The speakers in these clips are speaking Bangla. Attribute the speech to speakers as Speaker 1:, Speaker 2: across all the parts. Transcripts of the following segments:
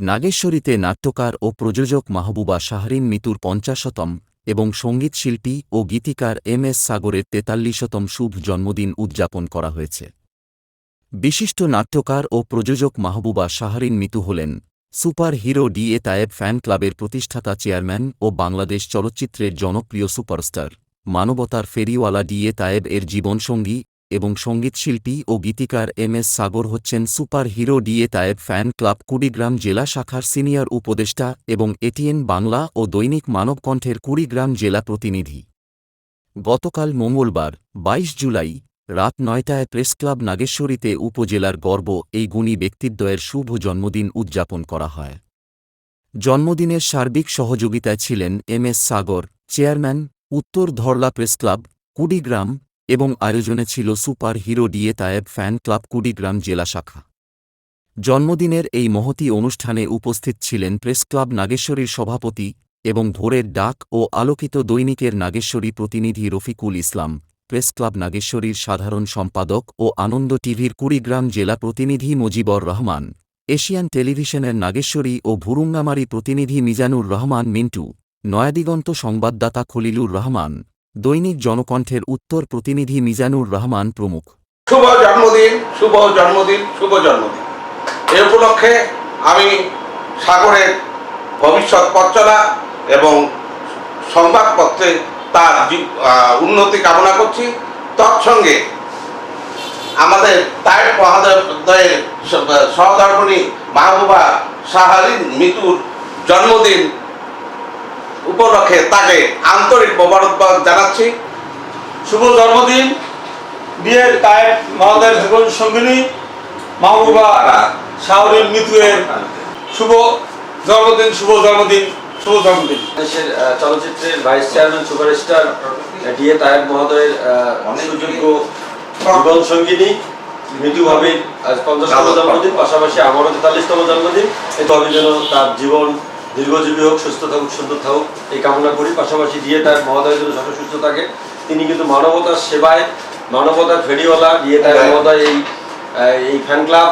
Speaker 1: নাগেশ্বরীতে নাট্যকার ও প্রযোজক মাহবুবা শাহরিন মিতুর পঞ্চাশতম এবং সঙ্গীতশিল্পী ও গীতিকার এম এস সাগরের তেতাল্লিশতম শুভ জন্মদিন উদযাপন করা হয়েছে। বিশিষ্ট নাট্যকার ও প্রযোজক মাহবুবা শাহরিন মিতু হলেন super hero D A Tayeb fan ক্লাবের প্রতিষ্ঠাতা চেয়ারম্যান ও বাংলাদেশ চলচ্চিত্রের জনপ্রিয় সুপারস্টার, মানবতার ফেরিওয়ালা ডি এ তায়েব এর জীবনসঙ্গী এবং সঙ্গীতশিল্পী ও গীতিকার এম এস সাগর হচ্ছেন super hero DA Tayeb fan club Kurigram জেলা শাখার সিনিয়র উপদেষ্টা এবং এটিএন বাংলা ও দৈনিক মানবকণ্ঠের কুড়িগ্রাম জেলা প্রতিনিধি। গতকাল মঙ্গলবার ২২ জুলাই, রাত নয়টায় প্রেসক্লাব নাগেশ্বরীতে উপজেলার গর্ব, এই গুণী ব্যক্তিদ্বয়ের শুভ জন্মদিন উদযাপন করা হয়। জন্মদিনের সার্বিক সহযোগিতায় ছিলেন এম এস সাগর, চেয়ারম্যান, উত্তর ধরলা প্রেসক্লাব কুড়িগ্রাম এবং আয়োজনে ছিল super hero DA Tayeb fan club Kurigram জেলা শাখা। জন্মদিনের এই মহতি অনুষ্ঠানে উপস্থিত ছিলেন প্রেসক্লাব নাগেশ্বরীর সভাপতি এবং ভোরের ডাক ও আলোকিত দৈনিকের নাগেশ্বরী প্রতিনিধি রফিকুল ইসলাম প্রেসক্লাব নাগেশ্বরীর সাধারণ সম্পাদক ও আনন্দ টিভির কুড়িগ্রাম জেলা প্রতিনিধি মুজিবর রহমান, এশিয়ান টেলিভিশনের নাগেশ্বরী ও ভুরুঙ্গামারি প্রতিনিধি মিজানুর রহমান মিন্টু, নয়াদিগন্ত সংবাদদাতা খলিলুর রহমান দৈনিক জনকণ্ঠের উত্তর প্রতিনিধি মিজানুর রহমান প্রমুখ।
Speaker 2: শুভ জন্মদিন শুভ জন্মদিন শুভ জন্মদিন। এ উপলক্ষে আমি সাগরের ভবিষ্যৎ পথ চলা এবং সংবাদপত্রে তার উন্নতি কামনা করছি। তৎসঙ্গে আমাদের তাই মহাদয়ের সহধর্মণী মাহবুবা শাহারিন মিতুর জন্মদিন উপলক্ষে তাকে আন্তরিক মোবারকবাদ জানাচ্ছি।
Speaker 3: শুভ জন্মদিন। বিয়ের তায়েব মহাদের জীবন সঙ্গিনী মাহবুবা শাহরিন মিতুয়ের শুভ জন্মদিন শুভ জন্মদিন শুভ জন্মদিন।
Speaker 4: আহ, চলচ্চিত্রের vice chairman superstar DA Tayeb মহোদয়ের সুযোগ্য জীবন সঙ্গিনী মৃত্যু ভাবির আজ পঞ্চাশতম জন্মদিন পাশাপাশি আমারও তেতাল্লিশতম জন্মদিন। এই তবে যেন তার জীবন দীর্ঘজীবী হোক সুস্থ থাকুক সুন্দর থাকুক এই কামনা করি। পাশাপাশি ডিএ তায়েব মহোদয় যেন সব সুস্থ থাকে তিনি কিন্তু মানবতার সেবায় মানবতার ফেরিওয়ালা ডিএ তায়েব মহোদয় এই এই ফ্যান ক্লাব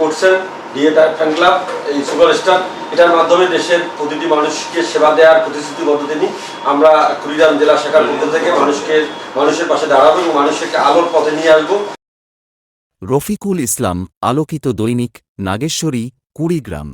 Speaker 4: করছেন ডিএ তায়েব ফ্যান ক্লাব এই সুপারস্টার এটার মাধ্যমে দেশের প্রতিটি মানুষকে সেবা দেওয়ার প্রতিশ্রুতিবদ্ধ তিনি। আমরা কুড়িগ্রাম জেলা শাখার পক্ষ থেকে মানুষকে মানুষের পাশে দাঁড়াবো এবং মানুষকে আলোর পথে নিয়ে আসব।
Speaker 1: রফিকুল ইসলাম আলোকিত দৈনিক নাগেশ্বরী কুড়িগ্রাম।